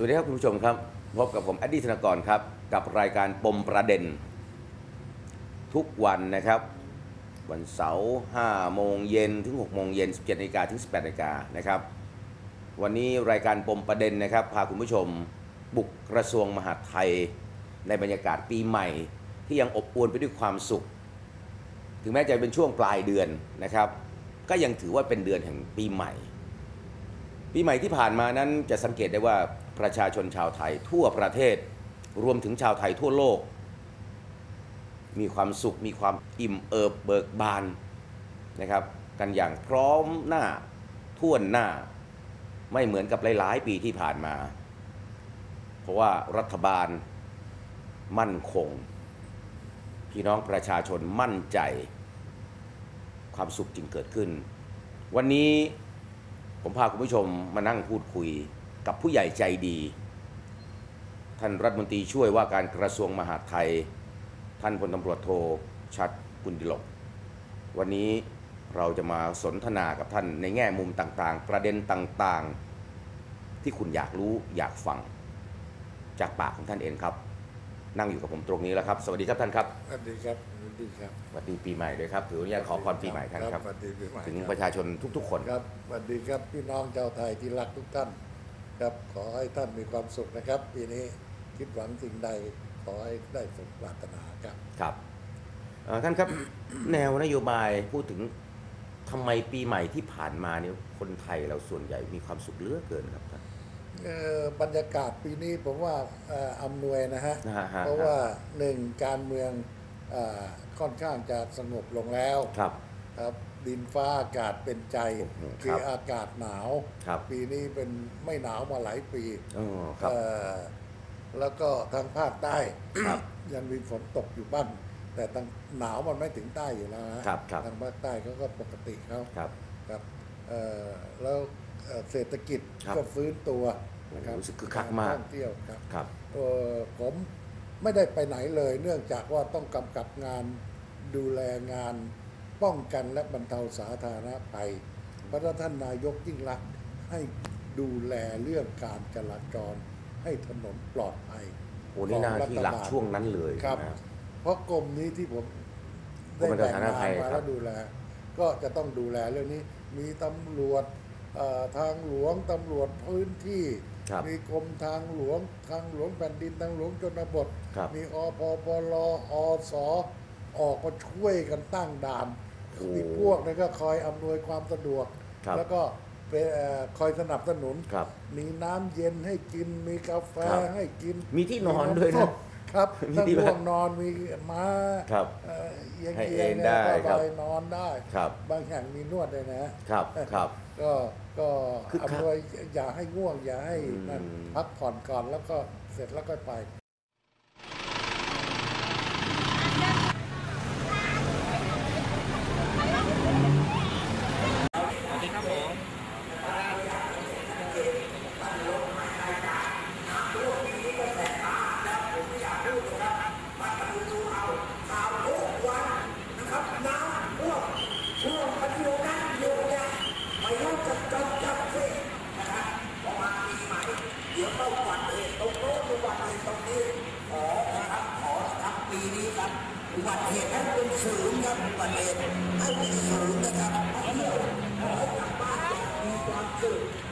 สวัสดีครับคุณผู้ชมครับ พบกับผมอดีธนกรครับ กับรายการปมประเด็น ทุกวันนะครับ วันเสาร์5โมงเย็นถึง6โมงเย็น17นาฬิกาถึง 18นาฬิกานะครับ วันนี้รายการปมประเด็นนะครับ พาคุณผู้ชมบุกกระทรวงมหาดไทย ในบรรยากาศปีใหม่ ที่ยังอบอวลไปด้วยความสุข ถึงแม้จะเป็นช่วงปลายเดือนนะครับ ก็ยังถือว่าเป็นเดือนแห่งปีใหม่ ปีใหม่ที่ผ่านมานั้นจะสังเกตได้ว่า ประชาชนชาวไทยทั่วประเทศ รวมถึงชาวไทยทั่วโลก มีความสุขมีความอิ่มเอิบเบิกบานนะครับ กันอย่างพร้อมหน้าท่วนหน้า ไม่เหมือนกับหลาย ๆ ปีที่ผ่านมา เพราะว่ารัฐบาลมั่นคง พี่น้องประชาชนมั่นใจ ความสุขจึงเกิดขึ้น วันนี้ผมพาคุณผู้ชมมานั่งพูดคุย กับผู้ใหญ่ใจดี ท่านรัฐมนตรีช่วยว่าการกระทรวงมหาดไทย ท่านพลตำรวจโทชัดกุลดิลก วันนี้เราจะมาสนทนากับท่านในแง่มุมต่างๆ ประเด็นต่างๆ ที่คุณอยากรู้อยากฟัง จากปากของท่านเองครับ นั่งอยู่กับผมตรงนี้แล้วครับ สวัสดีครับท่านครับสวัสดีครับสวัสดีครับสวัสดีปีใหม่ด้วยครับถืออนุญาตขอพรปีใหม่ท่านครับสวัสดีปีใหม่ถึงครับประชาชนทุก ๆ คนครับสวัสดีครับพี่น้องชาวไทยที่รักทุกท่าน ครับขอให้ท่านมีความสุขนะครับปีนี้คิดหวังสิ่งใดขอให้ได้สมปรารถนาครับครับเอ่อท่านครับ แนวนโยบายพูดถึงทำไมปีใหม่ที่ผ่านมาเนี่ยคนไทยเราส่วนใหญ่มีความสุขเหลือเกินครับท่านเอ่อบรรยากาศปีนี้ผมว่าเอ่ออำนวยนะฮะนะฮะฮะ เพราะว่าหนึ่งการเมืองเอ่อค่อนข้างจะสงบลงแล้ว ครับครับ ดินฟ้าอากาศเป็นใจโอ้โหคือครับอากาศหนาวครับปีนี้เป็นไม่หนาวมาหลายปีอ๋อครับเอ่อแล้วก็ทางภาคใต้ครับยังมีฝนตกอยู่บ้างแต่ทางหนาวมันไม่ถึงใต้อยู่แล้วนะครับครับทางภาคใต้เขาก็ปกติเขาครับครับเอ่อแล้วเอ่อเศรษฐกิจครับก็ฟื้นตัวนะครับโอ้รู้สึกคึกคักมากท่องเที่ยวครับครับเอ่อผมไม่ได้ไปไหนเลย เนื่องจากว่าต้องกำกับงานดูแลงาน ป้องกันและบรรเทาสาธารณภัยเพราะท่านนายกยิ่งรักษณ์ให้ดูแลเรื่องการจราจรให้ถนนปลอดภัยโอ้นี่หน้าที่หลักของรัฐบาลช่วงนั้นเลยครับนะเพราะกรมนี้ที่ผมกรมได้การแต่งทหารงาไทนยมาครัแล้บวดูแล ก็จะต้องดูแลเรื่องนี้ มีตำรวจเอ่อทางหลวงตำรวจพื้นที่ครับมีกรมทางหลวงทางหลวงแผ่นดินทางหลวงชนบทครับมีอพปลอสออกมาช่วยกันตั้งด่านโอ้มีพวกนั้นก็คอยอำนวยความสะดวก ครับแล้วก็เป็นเอ่อคอยสนับสนุน ครับมีน้ำเย็นให้กินมีกาแฟครับให้กินมีที่นอนด้วยนะครับมีถ้าที่ง่วงนอนมีม้าครับเอ่อเอียงให้เอีเอยงงเนี่ยได้ก็ครับไปนอนได้ครับ บางแห่งมีนวดเลยนะ ครับครับ ก็ก็คึกคักอำนวยอย่าให้ง่วงอย่าให้อืมนั่นพักผ่อนก่อนแล้วก็เสร็จแล้วก็ไป I will show that I'm a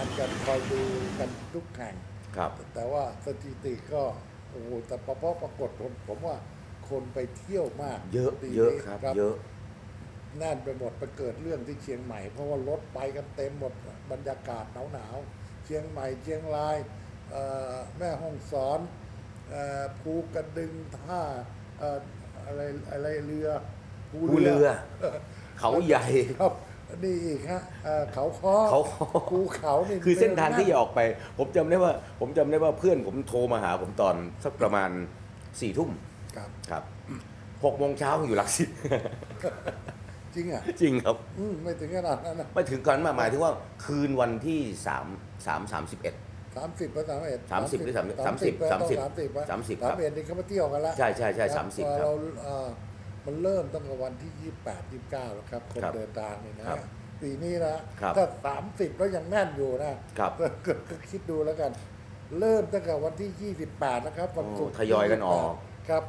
ารกันคอยดูกันทุกแข่ง ครับ แต่ว่าสถิติก็โอ้โหแต่พอปรากฏผมผมว่าคนไปเที่ยวมากเยอะปีเยอะนี้ครับ เยอะแน่นไปหมดไปเกิดเรื่องที่เชียงใหม่ เพราะว่ารถไปกันเต็มหมดบรรยากาศหนาวๆเชียงใหม่เชียงรายเอ่อแม่ห้องสอนเอ่อภูกระดึงท่าเอ่ออะไรอะไรเรือภูเรือ เขาใหญ่ ครับ นี่อีกฮะเอ่อเขาคอเขาค้อ ภูเขานี่คือเส้นทางที่จะดิออกไป ผมจำได้ว่า ผมจำได้ว่าเพื่อนผมโทรมาหาผมตอนสักประมาณสี่ทุ่มครับ ครับหกโมงเช้าอยู่หลักสิบ จริงอะจริงครับ อืมไม่ถึงขนาดนั้นนะไม่ถึงกันมาหมายถึงว่าคืนวันที่สามสามสามสิบเอ็ด สามสิบสามเอ็ดสามสิบหรือสามสามสิบสามสิบสามสิบสามสิบครับสามเอ็ดนี่เขามาเที่ยวกันแล้วใช่ใช่ใช่คสารับมสิบพอครับเราเอ่อมัน เริ่มตั้งแต่วันที่ยี่แปดยี่เก้าแล้วครับ คนครับเดินทางนี่นะครับปีนี้นะครับถ้าสามสิบแล้วยังแน่นอยู่นะครับก็ก็ก็คิดดูแล้วกัน เริ่มตั้งแต่วันที่ยี่สิบแปดนะครับวันศุกร์โอ้ทยอยกันออก28ครับ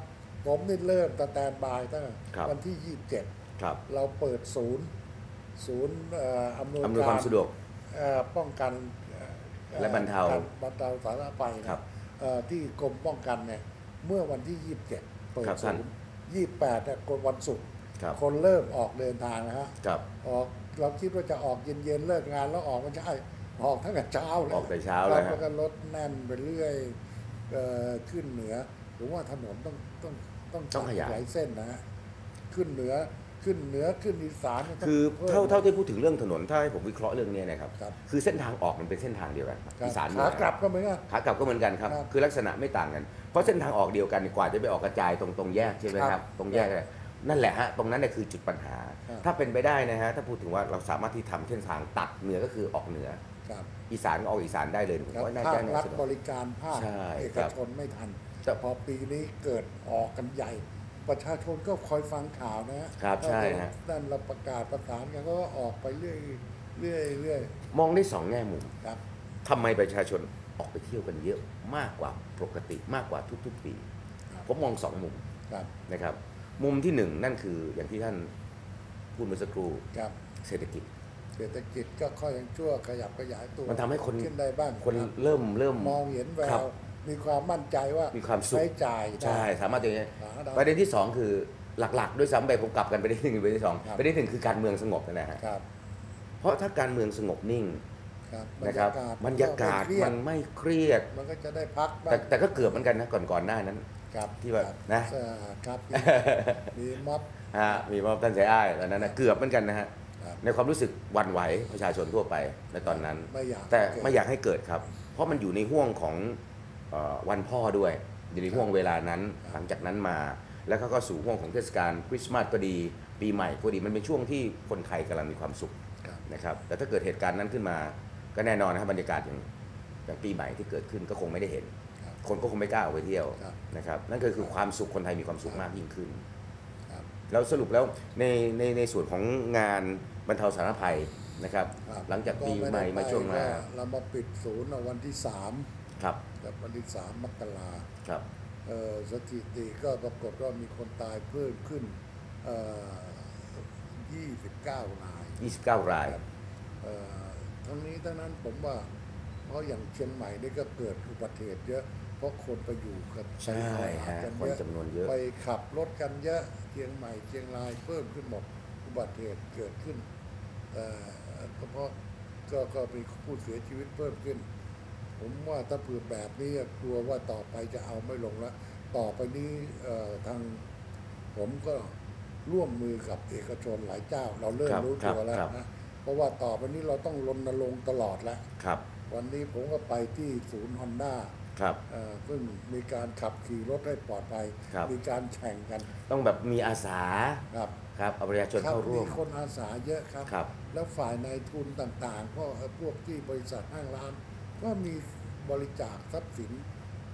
ผมนี่เริ่มสแตนบายตั้งแต่ครับ วันที่ยี่สิบเจ็ดครับเราเปิดศูนย์ ศูนย์เอ่ออำนวยอำนวยความสะดวก เอ่อป้องกันเอ่อและบรรเทากบรรเทาสาธารณภัยนะครับเอ่อที่กรมป้องกันเนี่ยเมื่อวันที่ 27 เปิดครับศูท่านนย์ 28เนี่ยคนวันศุกร์ครับคนเริ่มออกเดินทางนะฮะครับออกเราคิดว่าจะออกเย็นๆเลิกงานแล้วออกไม่ใช่ออกตั้งแต่เช้าเลยออกแต่เช้าคเลรัยบฮะแล้วก็รถแน่นไปเรื่อยเอ่อขึ้นเหนือผมว่าถนนต้องต้องต้องต้องขยาย หลายเส้นนะฮะขึ้นเหนือ ขึ้นเหนือขึ้นอีสานนี่ต้งคือพิ่มเท่าเท่าที่พูดถึงเรื่องถนนถ้าให้ผมวิเคราะห์เรื่องนี้นะครับครับคือเส้นทางออกมันเป็นเส้นทางเดียวกันครับครับอีสานเหนืขาอกลับก็เหมือนกันขากลับก็เหมือนกันครับครับคือลักษณะไม่ต่างกันเพราะเส้นทางออกเดียวกันกว่าจะไปออกกระจายตรงตรงแยกใช่ไหมคครัรับบตรงแยกเนี่ยนั่นแหละฮะตรงนั้นเนี่ยคือจุดปัญหาครับถ้าเป็นไปได้นะฮะถ้าพูดถึงว่าเราสามารถที่ทำเส้นทางตัดเหนือก็คือออกเหนือครับอีสานก็ออกอีสานได้เลยผมครับว่าน่าภาจะคน่ารัฐสะดบวกริการภาคใช่เอกครับชนไม่ทันแต่พอปีนี้เกิดออกกันใหญ่ ประชาชนก็คอยฟังข่าวนะฮะครับใช่ฮะนั่นเราประกาศประสานกันก็ออกไปเรื่อยเรื่อยเรื่อยมองได้สองแง่มุมครับ ทำไมประชาชนออกไปเที่ยวกันเยอะมากกว่าปกติมากกว่าทุกๆ ปี ครับ ผมมองสองมุมครับนะครับ มุมที่หนึ่งนั่นคืออย่างที่ท่านพูดเมื่อสักครู่ครับเศรษฐกิจ เศรษฐกิจก็ค่อยยังชั่วขยับขยายตัวมันทำให้คน ขึ้นได้บ้างคนรับเริ่มเริ่มมองเห็นแวครับว มีความมั่นใจว่ามีความสุขใช้จ่ายได้ ใช่ สามารถจะหาได้ประเด็นที่สองคือหลัก ๆ ด้วยซ้ำไปผมกลับกันประเด็นที่หนึ่งประเด็นที่สองครับ ประเด็นที่หนึ่งคือการเมืองสงบนะฮะครับเพราะถ้าการเมืองสงบนิ่งครับนะครับบรรยากาศไเครียมัดนไม่เครียดมันก็จะได้พักบ้าแต่งแต่ก็เกือบเหมือนกันนะก่อนก่อนหน้านั้น ครับที่ว่าครับนะ เอ่อครับมีมีม็อบ ฮะมีว่าท่านเสียอ้ายตอนนั้นนะเกือบเหมือนกันนะฮะครับ ในความรู้สึกหวันไหวประชาชนทั่วไปในตอนนั้น ไม่อยากแต่เกิด ไม่อยากให้เกิดครับ เพราะมันอยู่ในห่วงของเออ วันพ่อด้วยอยู่ในห่วงเวลานั้นหลังจากนั้นมา แล้วเขาก็สู่ห่วงของเทศกาลคริสต์มาสก็ดี ปีใหม่ก็ดีมันเป็นช่วงที่คนไทยกำลังมีความสุขครับนะครับแต่ถ้าเกิดเหตุการณ์นั้นขึ้นมา ก็แน่นอนนะครับบรรยากาศอย่างอย่างปีใหม่ที่เกิดขึ้นก็คงไม่ได้เห็นครับคนก็คงไม่กล้าออกไปเที่ยวครับนะครับนั่นก็คือความสุขคนไทยมีความสุขมากยิ่งขึ้นครับแล้วสรุปแล้วในในในส่วนของงานบรรเทาสาธารณภัยนะครับครับหลังจากปีก็ใหม่ไได้มาช่วงมาก็เรามาปิดศูนย์เอาวันที่สาม ครับกับวันที่สามมกราครับเอ่อสถิติก็ปรากฏว่ามีคนตายเพิ่มขึ้นเอ่อ29 ราย 29 รายเอ่อทั้งนี้ทั้งนั้นผมว่า เพราะอย่างเชียงใหม่นี่ก็เกิดอุบัติเหตุเยอะ เพราะคนไปอยู่กันใช่ฮะกันคนเยอะจำนวนเยอะ ไปขับรถกันเยอะเชียงใหม่เชียงรายเพิ่มขึ้นหมดอุบัติเหตุเกิดขึ้นเอ่อก็เพราะก็ก็มีผู้เสียชีวิตเพิ่มขึ้น ผมว่าถ้าเผื่อแบบนี้กลัวว่าต่อไปจะเอาไม่ลงแล้วต่อไปนี้เอ่อทางผมก็ร่วมมือกับเอกชนหลายเจ้า เราเริ่มครับรู้ตัวแล้วครับนะเพราะว่าต่อไปนี้เราต้องรณรงค์ตลอดแล้วครับวันนี้ผมก็ไปที่ศูนย์ฮอนด้าครับซึ่งมีการขับขี่รถให้ปลอดภัยครับมีการแข่งกัน ต้องแบบมีอาสาครับครับเอาประชาชนครับเข้าร่วมมีคนอาสาเยอะครับครับ แล้วฝ่ายนายทุนต่างๆ ก็พวกที่บริษัทห้างร้าน ก็มีบริจาคทรัพย์สิน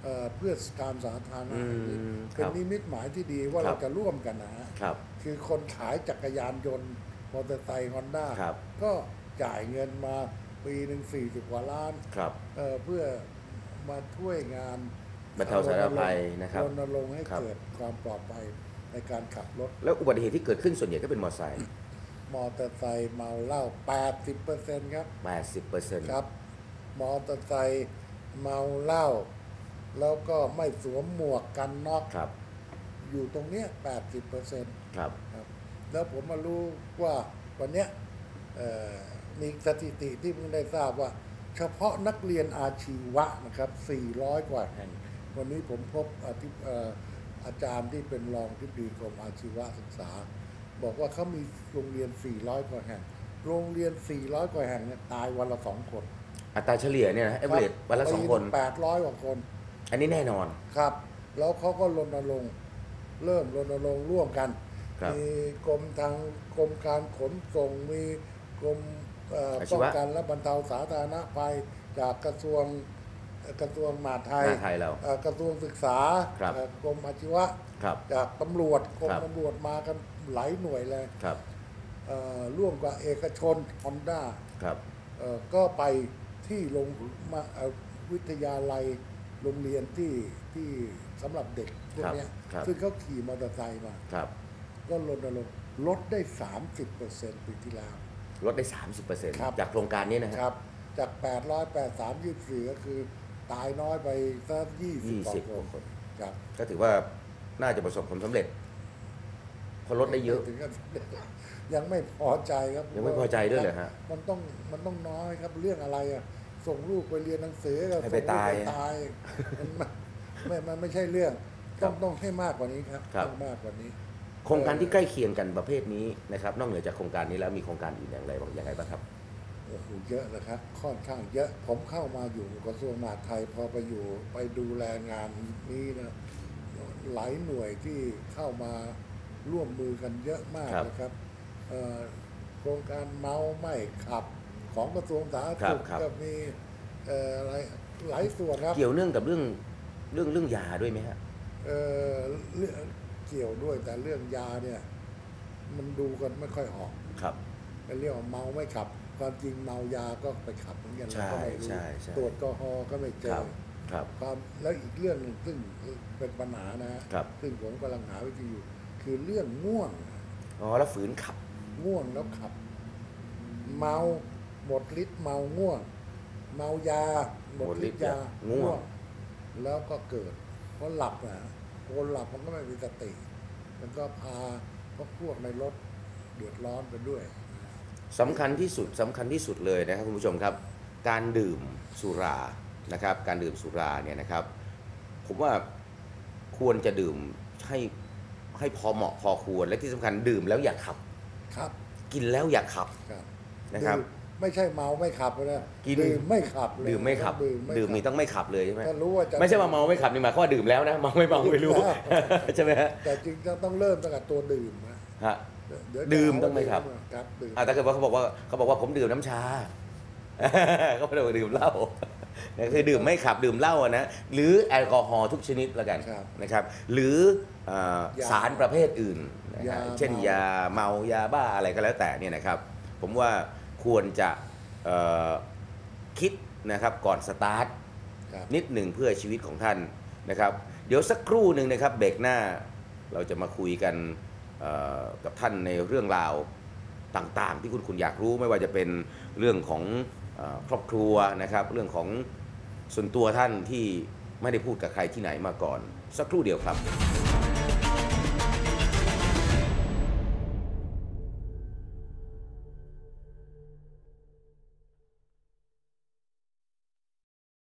เอ่อเพื่อการสาธารณะอืมนี่คเป็นรับนิมิตหมายที่ดีว่าครัเราบจะร่วมกันนะฮะครับคือคนขายจักรยานยนต์มอเตอร์ไซค์ฮอนด้าครับก็จ่ายเงินมาปีหนึ่งสี่สิบกว่าล้านครับเอ่อเพื่อมาช่วยงานบรรเทาสาธารณภัยนะครับรณรงค์ให้ครับเกิดความปลอดภัยในการขับรถ แล้วอุบัติเหตุที่เกิดขึ้นส่วนใหญ่ก็เป็นมอเตอร์ไซค์มอเตอร์ไซค์เมาเหล้า80%ครับ 80เปอร์เซ็นต์ครับ มอเตอร์ไซค์เมาเหล้าแล้วก็ไม่สวมหมวกกันน็อกครับ อยู่ตรงเนี้ย80เปอร์เซ็นต์ครับ ครับ แล้วผมมารู้ว่าวันเนี้ยเอ่อมีสถิติที่เพิ่งได้ทราบว่า เฉพาะนักเรียนอาชีวะนะครับ 400 กว่าแห่ง วันนี้ผมพบอาทิเอ่ออาจารย์ที่เป็นรองที่ดีกรมอาชีวศึกษา บอกว่าเขามีโรงเรียน 400 กว่าแห่ง โรงเรียน 400 กว่าแห่งเนี่ยตายวันละสองคน อัตราเฉลี่ยเนี่ยนะเอเวอเรสวันละสองคน แปดร้อยกว่าคน อันนี้แน่นอน ครับ แล้วเขาก็รณรงค์เริ่มรณรงค์ร่วมกัน ครับ มีกรมทางกรมการขนส่งมีกรมเอ่ออาชีป้องวะ กันและบรรเทาสาธารณภัยจากกระทรวงเอ่อกระทรวงมหาดไทยหน้าไทยเรา เอ่อกระทรวงศึกษาครับ เอ่อกรมอาชีวะครับ จากตำรวจกรมครับ ตำรวจมากันหลายหน่วยเลยครับ เอ่อร่วมกับเอกชนฮอนด้า ครับ เอ่อก็ไป ที่โรงมาเอ่อวิทยาลัยโรงเรียนที่ที่สำหรับเด็กพวกเนี้ยครับ ซึ่งเขาขี่มอเตอร์ไซค์มา ครับก็ลดลงค์ลดได้ 30%ปีที่แล้ว ลดได้30%ครับจากโครงการนี้นะฮะ ครับ จาก 800 8 3 24 ก็คือตายน้อยไปสัก20กว่า20 คนครับก็ถือว่าน่าจะประสบผลสำเร็จเพราะลดได้เยอะ ถึงกับยังไม่พอใจครับยังไม่พอใจด้วยเหรอฮะ มันต้องมันต้องน้อยครับเรื่องอะไรอะ ส่งลูกไปเรียนหนังสือกับให้ส่งไปลูกตายไปตายมันไม่มันไม่ใช่เรื่องครัต้อบงต้องให้มากกว่านี้ครับครับ ต้องมากกว่านี้ โครงการที่ใกล้เคียงกันประเภทนี้นะครับ นอกเหนือจากโครงการนี้แล้วมีโครงการอื่นอย่างไรบ้างอย่างไรบ้างครับ โอ้โหเยอะเลยครับ ค่อนข้างเยอะผมเข้ามาอยู่กระทรวงมหาดไทยพอไปอยู่ไปดูแลงานนี้นะหลายหน่วยที่เข้ามาร่วมมือกันเยอะมากครับ นะครับเอ่อโครงการเมาไม่ขับ ของกระทรวงสาธารณครับสุขครับ ก็มีเอ่ออะไรหลายส่วนครับเกี่ยวเนื่องกับเรื่องเรื่องเรื่องยาด้วยไหมฮะ เอ่อเรื่องเกี่ยวด้วยแต่เรื่องยาเนี่ย มันดูกันไม่ค่อยออกครับเป็นเรื่องของเมาไม่ขับ ความจริงเมายาก็ไปขับเหมือนกันใช่เราก็ไม่รู้ใช่ใช่ ตรวจแอลกอฮอล์ก็ไม่เจครัอ บ ครับ ความแล้วอีกเรื่องหนึ่งซึ่งเป็นปัญหานะฮะครับ ซึ่งผมกำลังหาวิธีอยู่ คือเรื่องง่วง อ๋อแล้วฝืนขับ ง่วงแล้วขับ เมา หมดฤทธิ์เมาง่วง เมายาหมดฤทธิ์ยา หมดฤทธิ์ยาง่วง แล้วก็เกิดเพราะหลับนะคนหลับมันก็ไม่มีสติ มันก็พาพวกพวกในรถเดือดร้อนไปด้วยสำคัญที่สุดสำคัญที่สุดเลยนะครับคุณผู้ชมครับ การดื่มสุรานะครับ การดื่มสุราเนี่ยนะครับ ผมว่าควรจะดื่มให้ให้พอเหมาะพอควรและที่สำคัญดื่มแล้วอย่าขับครับ กินแล้วอย่าขับครับนะครับดื่ม ไม่ใช่เมาไม่ขับนะกิน ดื่มไม่ขับเลยดื่มไม่ขับ ดื่มไม่ดื่มนี่ขับต้องไม่ขับเลยใช่ไหมถ้ารู้ว่าจะ ไม่ใช่ว่าเมาไม่ขับนี่หมายความว่าดื่มแล้วนะเมาไม่เมาไม่รู้ดื่มแล้วใช่ไหมฮะแต่จริงๆต้องเริ่มตั้งแต่ตัวดื่มนะฮะ เยวจะดื่มต้องไม่ขับ ครับดื่มอะแต่เกิดว่าเขาบอกว่าเขาบอกว่าผมดื่มน้ำชา เขาไม่ได้ว่าดื่มเหล้านะคือดื่มไม่ขับดื่มเหล้าอะนะหรือแอลกอฮอล์ทุกชนิดละกันครับนะครับ หรือเอ่อยาสารประเภทอื่นนะฮะยาเช่นเมายาเมายาบ้าอะไรก็แล้วแต่เนี่ยนะครับ ผมว่า ควรจะเอ่อคิดนะครับก่อนสตาร์ทครับนิดหนึ่งเพื่อชีวิตของท่านนะครับ เดี๋ยวสักครู่หนึ่งนะครับเบรกหน้าเราจะมาคุยกันเอ่อกับท่านในเรื่องราวต่างๆ ที่คุณคุณอยากรู้ไม่ว่าจะเป็นเรื่องของเออครอบครัวนะครับ เรื่องของส่วนตัวท่านที่ไม่ได้พูดกับใครที่ไหนมาก่อน สักครู่เดียวครับ